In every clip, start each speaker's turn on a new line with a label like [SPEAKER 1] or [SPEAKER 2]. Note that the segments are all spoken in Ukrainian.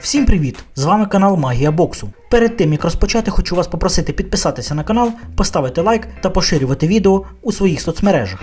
[SPEAKER 1] Всім привіт! З вами канал Магія Боксу. Перед тим як розпочати, хочу вас попросити підписатися на канал, поставити лайк та поширювати відео у своїх соцмережах.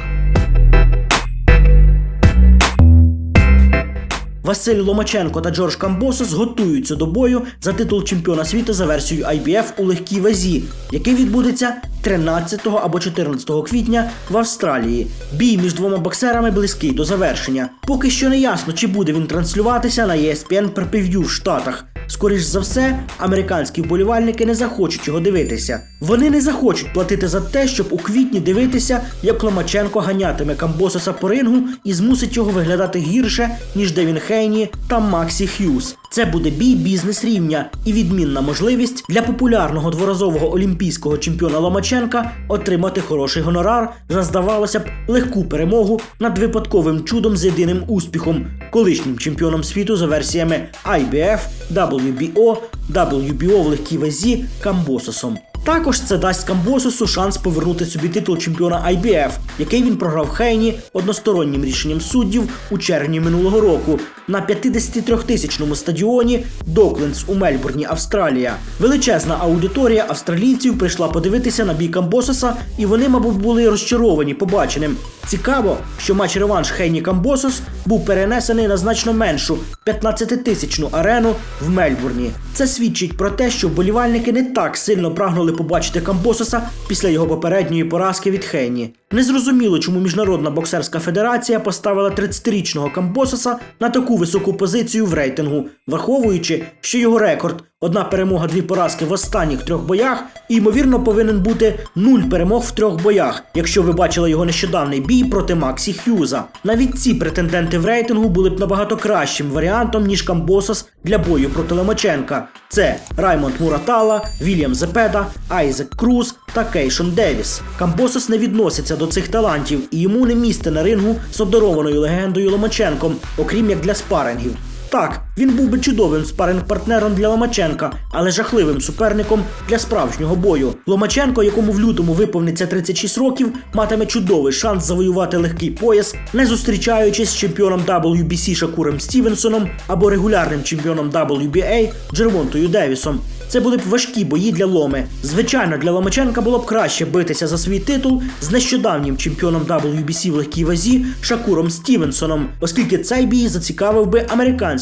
[SPEAKER 1] Василь Ломаченко та Джордж Камбосос готуються до бою за титул чемпіона світу за версією IBF у легкій вазі, який відбудеться 13 або 14 квітня в Австралії. Бій між двома боксерами близький до завершення. Поки що не ясно, чи буде він транслюватися на ESPN Preview в Штатах. Скоріш за все, американські вболівальники не захочуть його дивитися. Вони не захочуть платити за те, щоб у квітні дивитися, як Ломаченко ганятиме Камбососа по рингу і змусить його виглядати гірше, ніж Девін Хейні та Максі Х'юз. Це буде бій бізнес рівня і відмінна можливість для популярного дворазового олімпійського чемпіона Ломаченка отримати хороший гонорар за, здавалося б, легку перемогу над випадковим чудом з єдиним успіхом, колишнім чемпіоном світу за версіями IBF, WBO, WBO в легкій вазі Камбососом. Також це дасть Камбососу шанс повернути собі титул чемпіона IBF, який він програв Хейні одностороннім рішенням суддів у червні минулого року на 53-тисячному стадіоні Доклендс у Мельбурні, Австралія. Величезна аудиторія австралійців прийшла подивитися на бій Камбососа, і вони, мабуть, були розчаровані побаченим. Цікаво, що матч реванш Хейні Камбосос був перенесений на значно меншу 15-тисячну арену в Мельбурні. Це свідчить про те, що вболівальники не так сильно прагнули побачити Камбососа після його попередньої поразки від Хейні. Незрозуміло, чому Міжнародна боксерська федерація поставила 30-річного Камбососа на таку високу позицію в рейтингу, враховуючи, що його рекорд одна перемога, дві поразки в останніх трьох боях, і ймовірно повинен бути нуль перемог в трьох боях, якщо ви бачили його нещодавний бій проти Максі Х'юза. Навіть ці претенденти в рейтингу були б набагато кращим варіантом, ніж Камбосос для бою проти Ломаченка. Це Раймонд Муратала, Вільям Зепеда, Айзек Круз та Кейшон Девіс. Камбосос не відноситься до цих талантів, і йому не місце на рингу з обдарованою легендою Ломаченком, окрім як для спарингів. Так, він був би чудовим спаринг-партнером для Ломаченка, але жахливим суперником для справжнього бою. Ломаченко, якому в лютому виповниться 36 років, матиме чудовий шанс завоювати легкий пояс, не зустрічаючись з чемпіоном WBC Шакуром Стівенсоном або регулярним чемпіоном WBA Джервонтою Девісом. Це були б важкі бої для Ломи. Звичайно, для Ломаченка було б краще битися за свій титул з нещодавнім чемпіоном WBC в легкій вазі Шакуром Стівенсоном, оскільки цей бій зацікавив би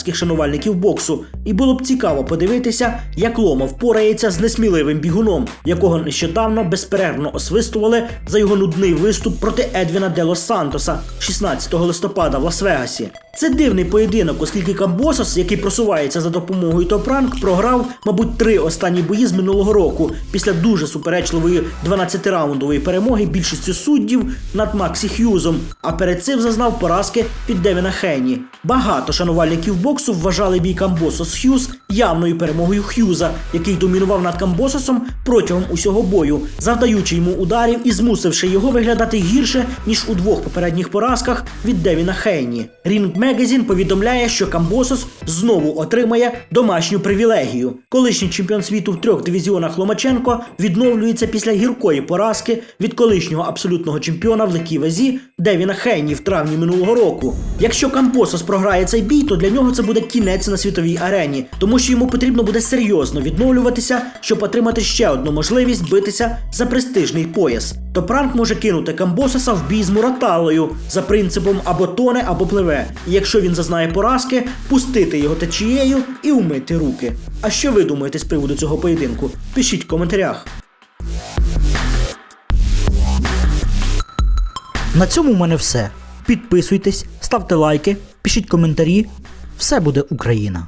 [SPEAKER 1] американських шанувальників боксу, і було б цікаво подивитися, як Лома впорається з несміливим бігуном, якого нещодавно безперервно освистували за його нудний виступ проти Едвіна Дело Сантоса 16 листопада в Лас-Вегасі. Це дивний поєдинок, оскільки Камбосос, який просувається за допомогою топ-ранг, програв, мабуть, три останні бої з минулого року після дуже суперечливої 12-раундової перемоги більшістю суддів над Максі Х'юзом, а перед цим зазнав поразки від Девіна Хенні. Багато шанувальників боксу вважали бій Камбосос Х'юз явною перемогою Х'юза, який домінував над Камбососом протягом усього бою, завдаючи йому ударів і змусивши його виглядати гірше ніж у двох попередніх поразках від Девіна Хейні. Рінг Мегазін повідомляє, що Камбосос знову отримає домашню привілегію. Колишній чемпіон світу в трьох дивізіонах Ломаченко відновлюється після гіркої поразки від колишнього абсолютного чемпіона в легкій вазі Девіна Хейні в травні минулого року. Якщо Камбосос програє цей бій, то для нього це буде кінець на світовій арені, тому що йому потрібно буде серйозно відновлюватися, щоб отримати ще одну можливість битися за престижний пояс. То пранк може кинути Камбососа в бій з Мураталою за принципом або тоне, або пливе. І якщо він зазнає поразки, пустити його течією і умити руки. А що ви думаєте з приводу цього поєдинку? Пишіть в коментарях. На цьому в мене все. Підписуйтесь, ставте лайки, пишіть коментарі. Все буде Україна!